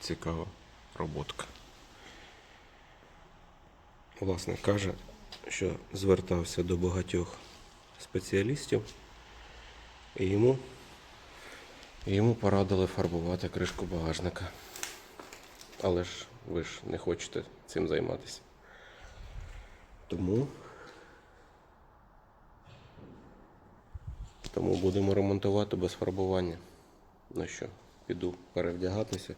цікава роботка. Власник каже, що звертався до багатьох спеціалістів і йому, йому порадили фарбувати кришку багажника. Але ж ви ж не хочете цим займатися. Тому Тому будемо ремонтувати без фарбування. Ну що, піду перевдягатися.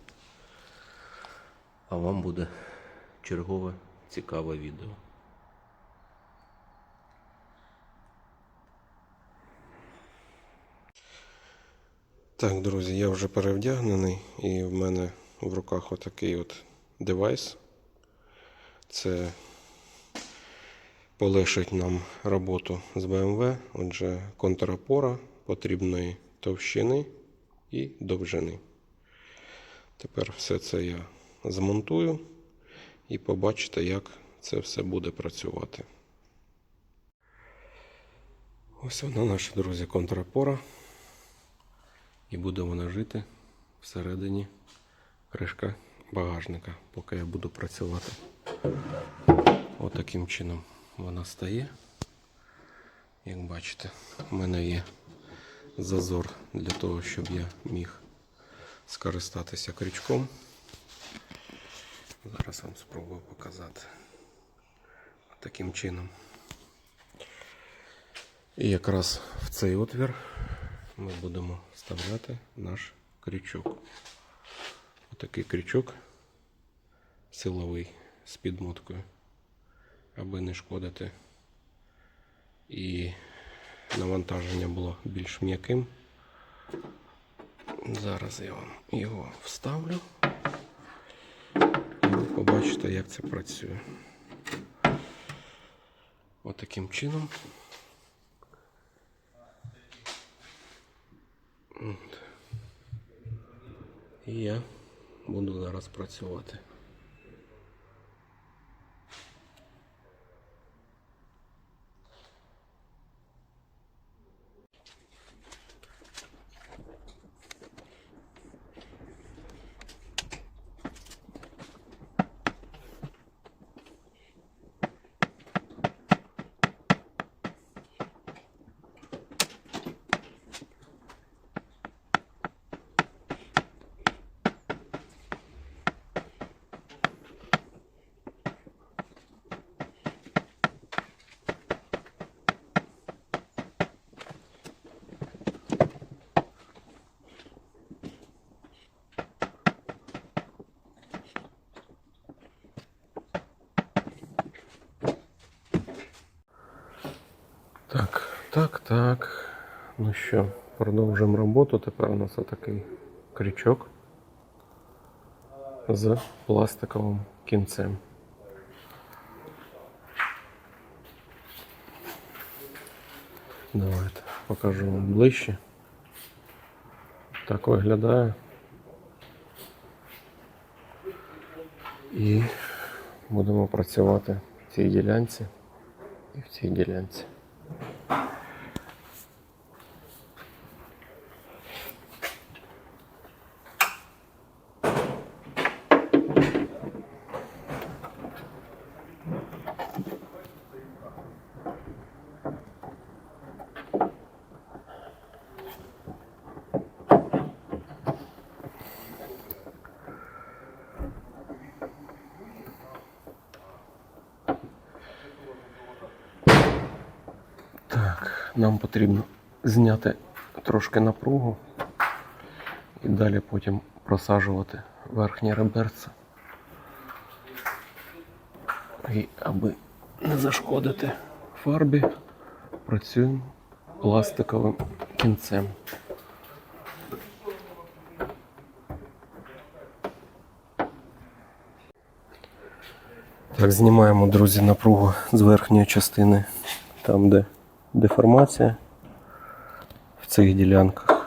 А вам буде чергове цікаве відео. Так, друзі, я вже перевдягнений і в мене в руках отакий от девайс. Це полегшить нам роботу з BMW. Отже, контрапора потрібної товщини і довжини. Тепер все це я змонтую і побачите, як це все буде працювати. Ось вона, наша друзі, контрапора. І буде вона жити всередині кришка багажника, поки я буду працювати. Отаким чином вона стає. Як бачите, в мене є зазор для того, щоб я міг скористатися крючком. Зараз вам спробую показати таким чином. І якраз в цей отвір ми будемо вставляти наш крючок. Отакий крючок силовий з підмоткою аби не шкодити. І навантаження було більш м'яким. Зараз я вам його вставлю. І побачите, як це працює. Отаким чином. От. І я буду зараз працювати. Так, так. Ну що, продовжуємо роботу. Тепер у нас отакий крючок з пластиковим кінцем. Давайте покажу вам ближче. Так виглядає. І будемо працювати в цій ділянці і в цій ділянці. Так, нам потрібно зняти трошки напругу і далі потім просаджувати верхнє реберце. І аби не зашкодити фарбі, працюємо пластиковим кінцем. Так, знімаємо, друзі, напругу з верхньої частини, там, де деформація в цих ділянках.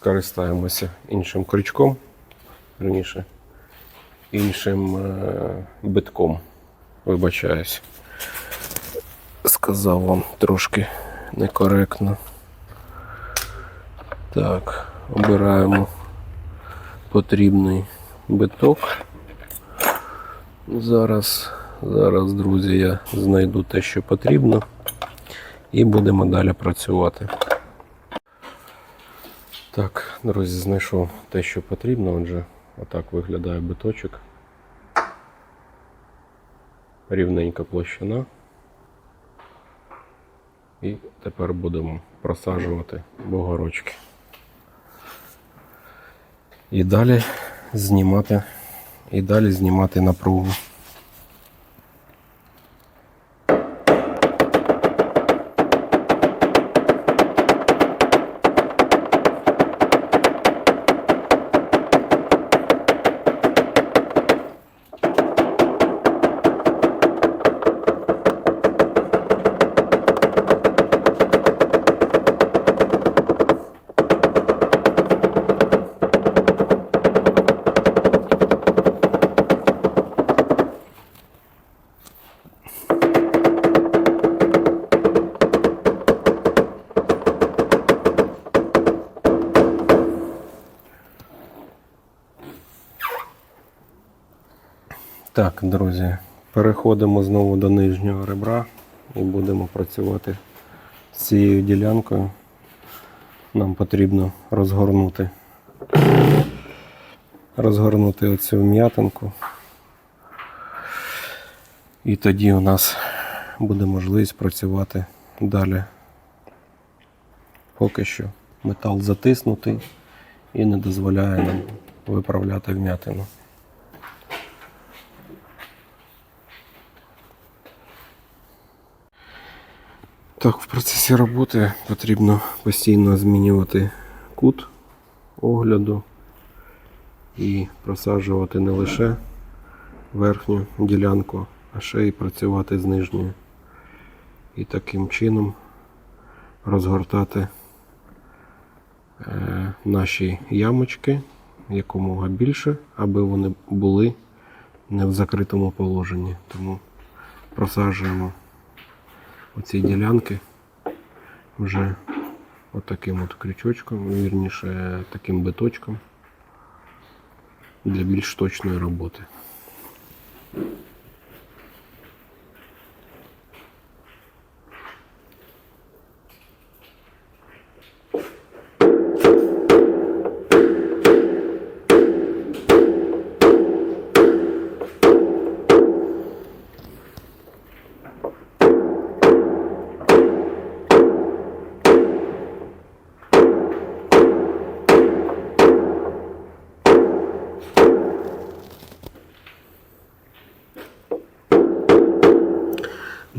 Скористаємося іншим крючком. Верніше, іншим е, битком. Вибачаюсь. Сказав вам трошки некоректно. Так, обираємо потрібний биток. Зараз, зараз, друзі, я знайду те, що потрібно, і будемо далі працювати. Так, друзі, знайшов те, що потрібно. Отже, отак виглядає биточок. Рівненька площина. І тепер будемо просаджувати бугорочки. І далі знімати, і далі знімати напругу. Друзі, переходимо знову до нижнього ребра і будемо працювати з цією ділянкою. Нам потрібно розгорнути, розгорнути оцю м'ятинку. І тоді у нас буде можливість працювати далі. Поки що метал затиснутий і не дозволяє нам виправляти вм'ятину. Так, в процесі роботи потрібно постійно змінювати кут огляду і просаджувати не лише верхню ділянку, а ще й працювати з нижньою. І таким чином розгортати е, наші ямочки якомога більше, аби вони були не в закритому положенні. Тому просаджуємо оці ділянки вже отаким от крючочком, вірніше таким биточком для більш точної роботи.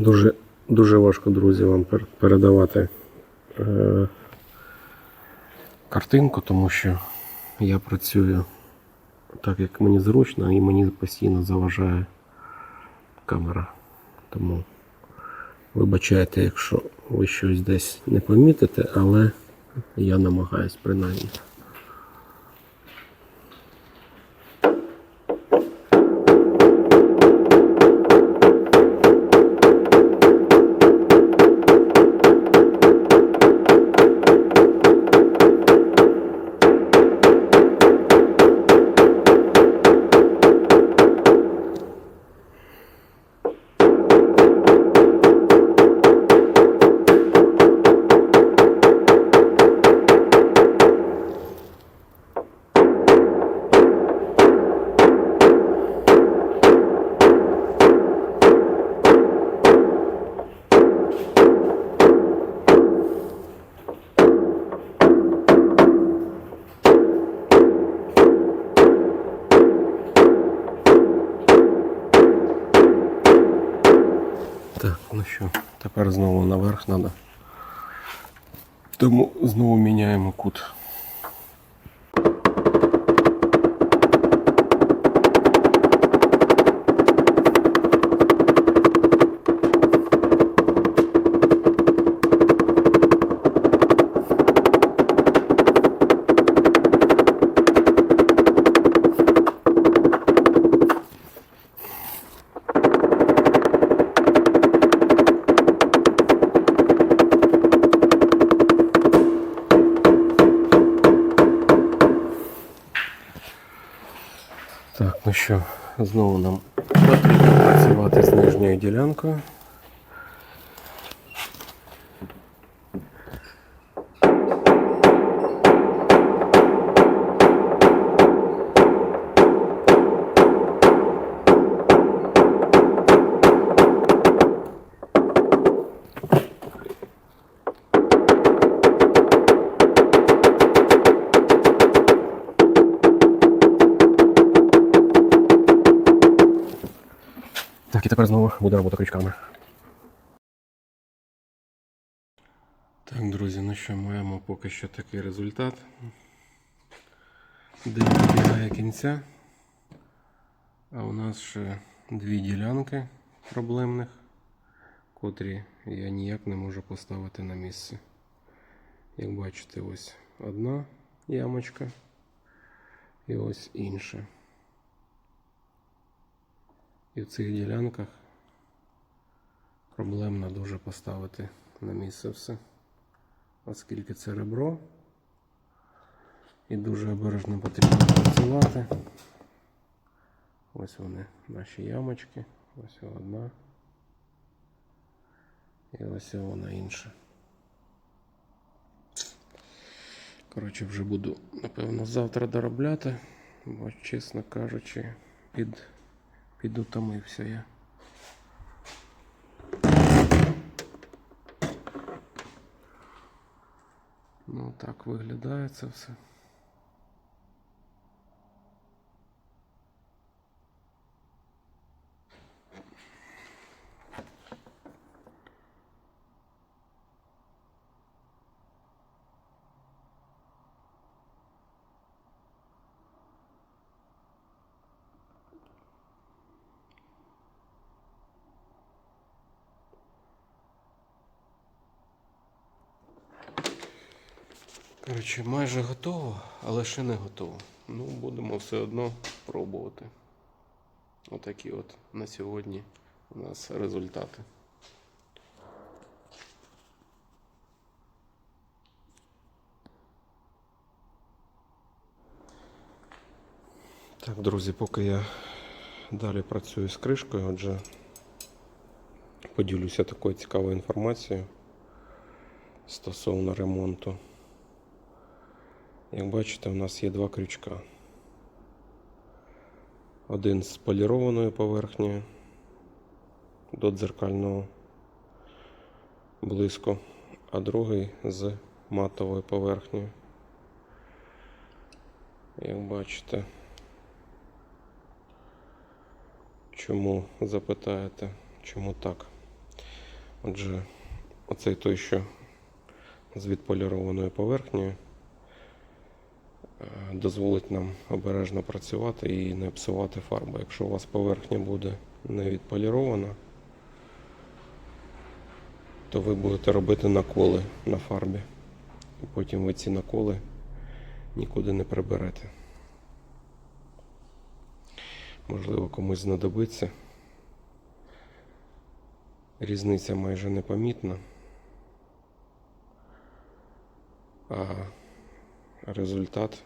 Дуже, дуже важко, друзі, вам передавати е, картинку, тому що я працюю так, як мені зручно, і мені постійно заважає камера. Тому вибачайте, якщо ви щось десь не помітите, але я намагаюсь принаймні. Тепер знову наверх треба. Тому знову міняємо кут. Що, знову нам потрібно працювати з нижньою ділянкою. Так, і тепер знову буде робота крючками. Так, друзі, ну що, маємо поки що такий результат. День добігає кінця. А у нас ще дві ділянки проблемних, котрі я ніяк не можу поставити на місце. Як бачите, ось одна ямочка і ось інша. І в цих ділянках проблемно дуже поставити на місце все, оскільки це ребро і дуже обережно потрібно працювати. Ось вони, наші ямочки, ось одна. І ось вона інша. Коротше, вже буду, напевно, завтра доробляти, бо, чесно кажучи, під Підутомився я. Ну так виглядає це все. Коротше, майже готово, але ще не готово. Ну, будемо все одно пробувати. Отакі от на сьогодні у нас результати. Так, друзі, поки я далі працюю з кришкою, отже, поділюся такою цікавою інформацією стосовно ремонту. Як бачите, у нас є два крючка. Один з полірованою поверхнею до дзеркального блиску, а другий з матовою поверхнею. Як бачите, чому запитаєте, чому так? Отже, оцей той, що з відполірованою поверхнею дозволить нам обережно працювати і не псувати фарбу. Якщо у вас поверхня буде не відполірована, то ви будете робити наколи на фарбі. І потім ви ці наколи нікуди не приберете. Можливо, комусь знадобиться. Різниця майже непомітна. А результат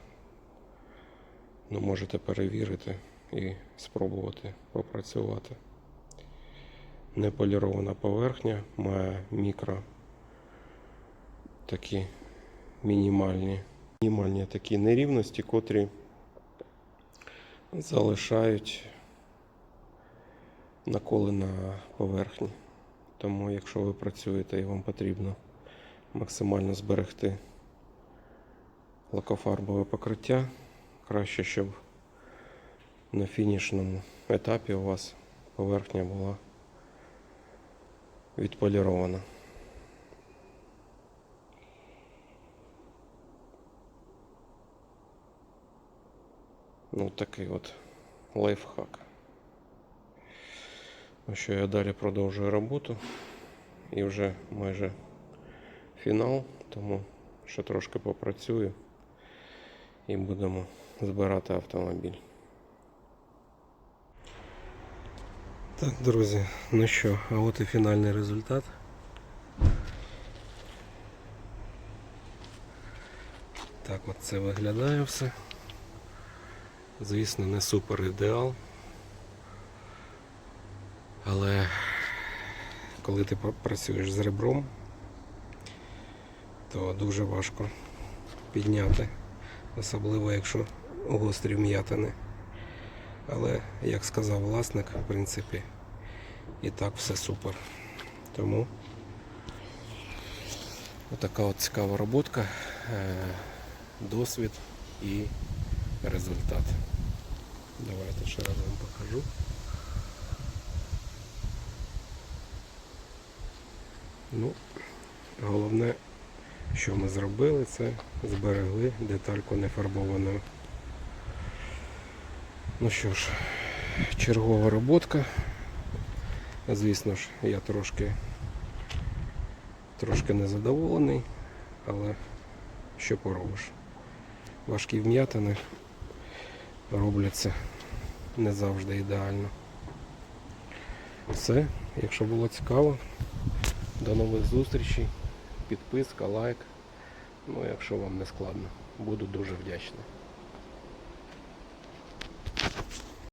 ну, можете перевірити і спробувати попрацювати. Неполірована поверхня має мікро такі мінімальні, мінімальні такі нерівності, котрі залишають наколи на поверхні. Тому, якщо ви працюєте і вам потрібно максимально зберегти лакофарбове покриття, краще, щоб на фінішному етапі у вас поверхня була відполірована. Ну, такий от лайфхак. Ну що, я далі продовжую роботу. І вже майже фінал, тому ще трошки попрацюю і будемо збирати автомобіль. Так, друзі, ну що, а от і фінальний результат. Так от це виглядає все. Звісно, не супер ідеал, Але коли ти працюєш з ребром, то дуже важко підняти, особливо якщо гострі вм'ятини. Але, як сказав власник, в принципі, і так все супер. Тому отака от цікава роботка, е, досвід і результат. Давайте ще раз вам покажу. Ну, головне, що ми зробили, це зберегли детальку нефарбованою. Ну що ж, чергова роботка. Звісно ж, я трошки, трошки незадоволений, але що поробиш. Важкі вм'ятини робляться не завжди ідеально. Все, якщо було цікаво, до нових зустрічей. Підписка, лайк. Ну, якщо вам не складно, буду дуже вдячний.